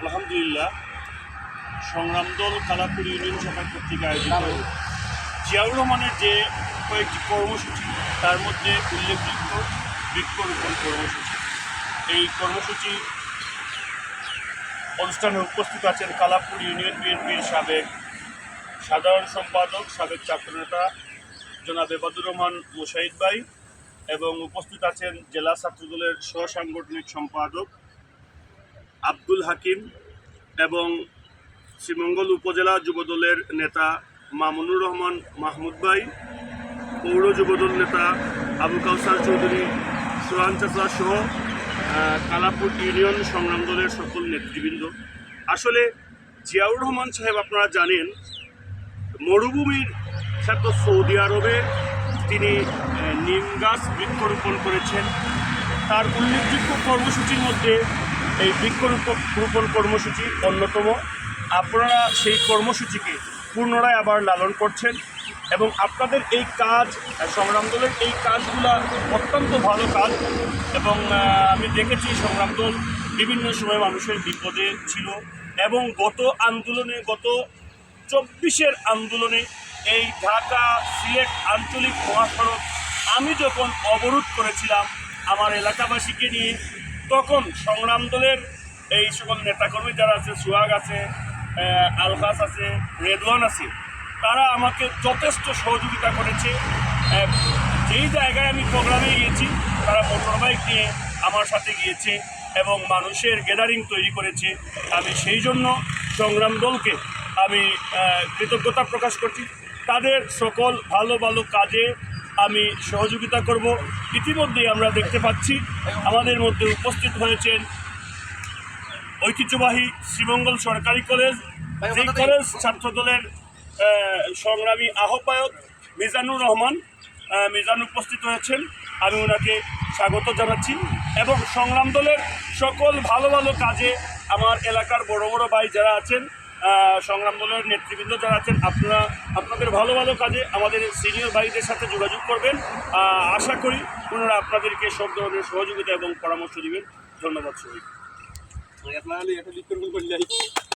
আলহামদুলিল্লাহ, সংগ্রাম দল কালাপুর ইউনিয়ন শাখা কর্তৃক আয়োজিত জিয়াউর রহমানের যে কয়েকটি কর্মসূচি, তার মধ্যে উল্লেখযোগ্য বৃক্ষরোপণ কর্মসূচি। এই কর্মসূচি অনুষ্ঠানে উপস্থিত আছেন কালাপুর ইউনিয়ন বিএনপির সাবেক সাধারণ সম্পাদক, সাবেক ছাত্রনেতা জনাব এবাদুর রহমান মুশাহিদ ভাই এবং উপস্থিত আছেন জেলা ছাত্রদলের সহ সাংগঠনিক সম্পাদক আব্দুল হাকিম এবং শ্রীমঙ্গল উপজেলা যুবদলের নেতা মামুনুর রহমান মাহমুদ ভাই, পৌর যুবদল নেতা আবু কাউসার চৌধুরী, সোহান চাচা সহ কালাপুর ইউনিয়ন সংগ্রাম দলের সকল নেতৃবৃন্দ। আসলে জিয়াউর রহমান সাহেব আপনারা জানেন, মরুভূমির খ্যাত সৌদি আরবে তিনি নিম গাছ বৃক্ষরোপণ করেছেন। তার উল্লেখযোগ্য কর্মসূচির মধ্যে এই বৃক্ষরোপণ রোপণ কর্মসূচি অন্যতম। আপনারা সেই কর্মসূচিকে পুনরায় আবার লালন করছেন এবং আপনাদের এই কাজ, সংগ্রাম দলের এই কাজগুলা অত্যন্ত ভালো কাজ এবং আমি দেখেছি সংগ্রাম দল বিভিন্ন সময় মানুষের বিপদে ছিল এবং গত আন্দোলনে, গত চব্বিশের আন্দোলনে এই ঢাকা সিলেট আঞ্চলিক মহাসড়ক আমি যখন অবরোধ করেছিলাম, আমার এলাকাবাসীকে নিয়ে তখন সংগ্রাম দলের এই সকল নেতাকর্মী যারা আছে সুহাগ আছে আহ, আলফাস আছে রেদওয়ান আছে তারা আমাকে যথেষ্ট সহযোগিতা করেছে। যেই জায়গায় আমি প্রোগ্রামে গিয়েছি তারা মোটর বাইক নিয়ে আমার সাথে গিয়েছে এবং মানুষের গ্যাদারিং তৈরি করেছে। আমি সেই জন্য সংগ্রাম দলকে আমি কৃতজ্ঞতা প্রকাশ করছি। তাদের সকল ভালো ভালো কাজে আমি সহযোগিতা করব। ইতিমধ্যেই আমরা দেখতে পাচ্ছি আমাদের মধ্যে উপস্থিত হয়েছেন ঐতিহ্যবাহী শ্রীমঙ্গল সরকারি কলেজ যেই কলেজ ছাত্রদলের আহ, সংগ্রামী আহ্বায়ক মিজানুর রহমান মিজান উপস্থিত হয়েছেন। আমি ওনাকে স্বাগত জানাচ্ছি এবং সংগ্রাম দলের সকল ভালো ভালো কাজে আমার এলাকার বড় বড় ভাই যারা আছেন সংগ্রাম দলের নেতৃবৃন্দ যারা আছেন, আপনারা আপনাদের ভালো ভালো কাজে আমাদের সিনিয়র ভাইদের সাথে যোগাযোগ করবেন। আশা করি ওনারা আপনাদেরকে সব ধরনের সহযোগিতা এবং পরামর্শ দিবেন। ধন্যবাদ সবাই